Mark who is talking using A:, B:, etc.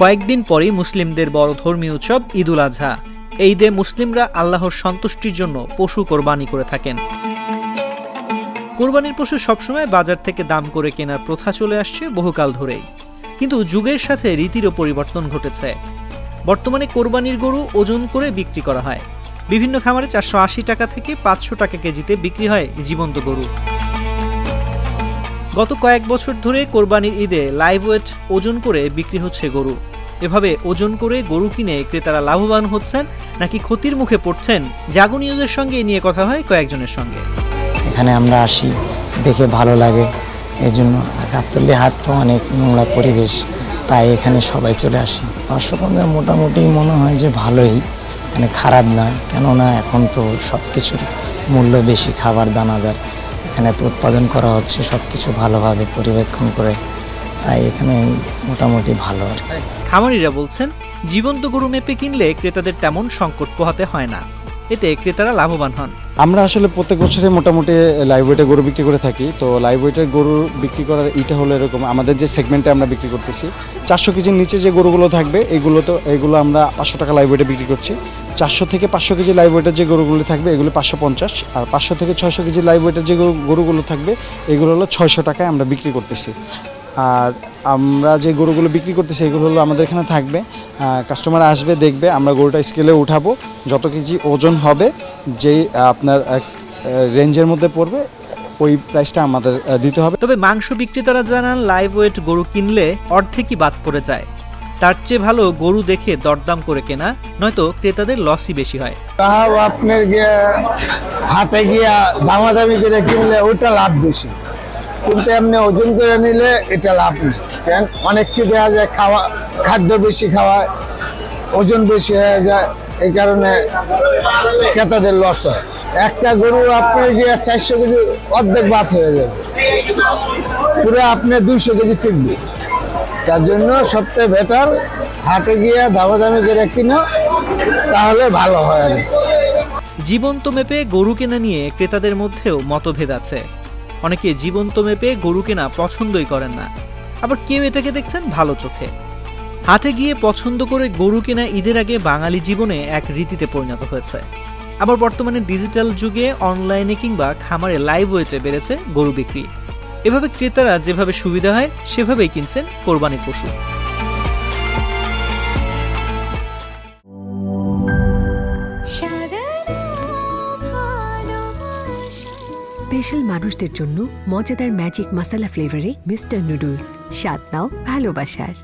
A: কয়েকদিন পরেই মুসলিমদের বড় ধর্মীয় উৎসব ঈদুল আজহা এই ঈদে মুসলিমরা আল্লাহর সন্তুষ্টির জন্য পশু কোরবানি করে থাকেন। কোরবানির পশু সবসময় বাজার থেকে দাম করে কেনার প্রথা চলে আসছে বহুকাল ধরেই। কিন্তু যুগের সাথে রীতিরও পরিবর্তন ঘটেছে। বর্তমানে কোরবানির গরু ওজন করে বিক্রি করা হয়। বিভিন্ন খামারে চারশো আশি টাকা থেকে পাঁচশো টাকা কেজিতে বিক্রি হয় জীবন্ত গরু। গত কয়েক বছর ধরে কোরবানির ঈদে লাইভ ওয়েট ওজন করে বিক্রি হচ্ছে গরু। এভাবে ওজন করে গরু কিনে ক্রেতারা লাভবান হচ্ছেন নাকি ক্ষতির মুখে পড়ছেন? জাগো নিউজের সঙ্গে নিয়ে কথা হয় কয়েকজনের সঙ্গে।
B: এখানে আমরা আসি, দেখে ভালো লাগে। এই জন্য গাবতলি হাট তো অনেক নোংরা পরিবেশ, তাই এখানে সবাই চলে আসি। পনেরো মোটামুটি মনে হয় যে ভালোই মানে খারাপ না, কেননা এখন তো সব কিছুর মূল্য বেশি, খাবার দানাদার। এখানে তো উৎপাদন করা হচ্ছে সব কিছু ভালোভাবে পরিবেক্ষণ করে, তাই এখানে মোটামুটি ভালো আর
A: খামারিরা বলছেন, জীবন্ত গরু মেপে কিনলে ক্রেতাদের তেমন সংকট পোহাতে হয় না। এতে ক্রেতারা লাভবান হন।
C: আমরা আসলে প্রত্যেক বছরে মোটামুটি লাইভ ওয়েটে গরু বিক্রি করে থাকি। তো লাইভ ওয়েটের গরু বিক্রি করার এইটা হলো এরকম, আমাদের যে সেগমেন্টে আমরা বিক্রি করতেছি, চারশো কেজির নিচে যে গরুগুলো থাকবে এইগুলো তো এইগুলো আমরা পাঁচশো টাকা লাইভ ওয়েটে বিক্রি করছি। চারশো থেকে পাঁচশো কেজি লাইভ ওয়েটের যে গরুগুলো থাকবে, এগুলো পাঁচশো পঞ্চাশ। আর পাঁচশো থেকে ছয়শো কেজি লাইভ ওয়েটের যে গরু- গরুগুলো থাকবে, এগুলো হলো ছয়শো টাকায় আমরা বিক্রি করতেছি। আর আমরা যে গরুগুলো বিক্রি করতে সেইগুলো হলো আমাদের এখানে থাকবে। কাস্টমার আসবে দেখবে আমরা গরুটা স্কেলে উঠাবো। যত কেজি ওজন হবে যেই আপনার রেঞ্জের মধ্যে পড়বে ওই প্রাইসটা আমাদের দিতে হবে।
A: তবে মাংস বিক্রেতারা জানান লাইভ ওয়েট গরু কিনলে অর্ধেকই বাদ পড়ে যায়। তার চেয়ে ভালো গরু দেখে দরদাম করে কেনা নয়তো ক্রেতাদের লসই বেশি হয়।
D: তাও আপনার গিয়ে হাটে গিয়া দামাদামি করে কিনলে ওটা লাভ বেশি। কিন্তু এমনি ওজন করে নিলে এটা লাভ নেই। কেন? অনেককে দেওয়া যায়, খাওয়া, খাদ্য বেশি খাওয়ায়, ওজন বেশি হয়ে যায়, এই কারণে ক্রেতাদের লস হয়। একটা গরু আপনার গিয়ে চারশো কেজি অর্ধেক বাদ হয়ে যাবে। পুরো আপনি দুইশো কেজি টিকবে। তার জন্য সবচেয়ে বেটার হাটে গিয়ে দামাদামি করে কিনো, তাহলে ভালো হয়। আর
A: জীবন্ত মেপে গরু কেনা নিয়ে ক্রেতাদের মধ্যেও মতভেদ আছে। অনেকে জীবন্ত মেপে গরু কেনা পছন্দই করেন না। আবার কেউ এটাকে দেখছেন ভালো চোখে। হাটে গিয়ে পছন্দ করে গরু কেনা ঈদের আগে বাঙালি জীবনে এক রীতিতে পরিণত হয়েছে। আবার বর্তমানে ডিজিটাল যুগে অনলাইনে কিংবা খামারে লাইভ ওয়েটে বেড়েছে গরু বিক্রি। এভাবে ক্রেতারা যেভাবে সুবিধা হয়, সেভাবেই কিনছেন কোরবানির পশু।
E: স্পেশাল মানুষদের জন্য মজাদার ম্যাজিক মাসালা ফ্লেভারে মিস্টার নুডলস। স্বাদ নাও ভালোবাসার।